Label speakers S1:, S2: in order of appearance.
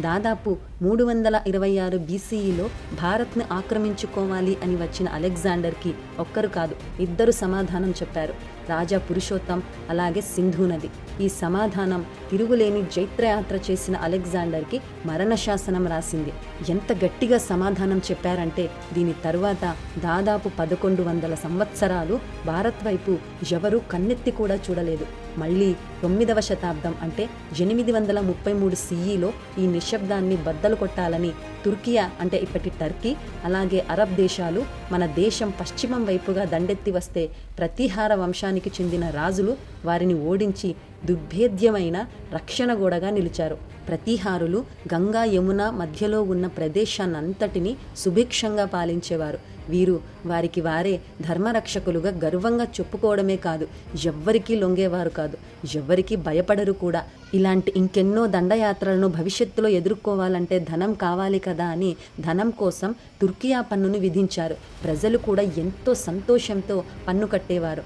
S1: దాదాపు మూడు వందల ఇరవై ఆరు బీసీఈలో భారత్ను ఆక్రమించుకోవాలి అని వచ్చిన అలెగ్జాండర్కి ఒక్కరు కాదు ఇద్దరు సమాధానం చెప్పారు. రాజా పురుషోత్తం అలాగే సింధు నది. ఈ సమాధానం తిరుగులేని జైత్రయాత్ర చేసిన అలెగ్జాండర్కి మరణ శాసనం రాసింది. ఎంత గట్టిగా సమాధానం చెప్పారంటే దీని తరువాత దాదాపు పదకొండు వందల సంవత్సరాలు భారత్ వైపు ఎవరూ కన్నెత్తి కూడా చూడలేదు. మళ్ళీ తొమ్మిదవ శతాబ్దం అంటే ఎనిమిది వందల ముప్పై మూడు సిఈలో ఈ నిష్ నిశ్శబ్దాన్ని బద్దలు కొట్టాలని తుర్కియా అంటే ఇప్పటి టర్కీ అలాగే అరబ్ దేశాలు మన దేశం పశ్చిమం వైపుగా దండెత్తి వస్తే ప్రతీహార వంశానికి చెందిన రాజులు వారిని ఓడించి దుర్భేద్యమైన రక్షణ గోడగా నిలిచారు. ప్రతీహారులు గంగా యమున మధ్యలో ఉన్న ప్రదేశాన్నంతటినీ సుభిక్షంగా పాలించేవారు. వీరు వారికి వారే ధర్మరక్షకులుగా గర్వంగా చెప్పుకోవడమే కాదు ఎవ్వరికీ లొంగేవారు కాదు. ఎవ్వరికీ భయపడరు కూడా. ఇలాంటి ఇంకెన్నో దండయాత్రలను భవిష్యత్తులో ఎదుర్కోవాలంటే ధనం కావాలి కదా అని ధనం కోసం తుర్కియా పన్నును విధించారు. ప్రజలు కూడా ఎంతో సంతోషంతో పన్ను కట్టేవారు.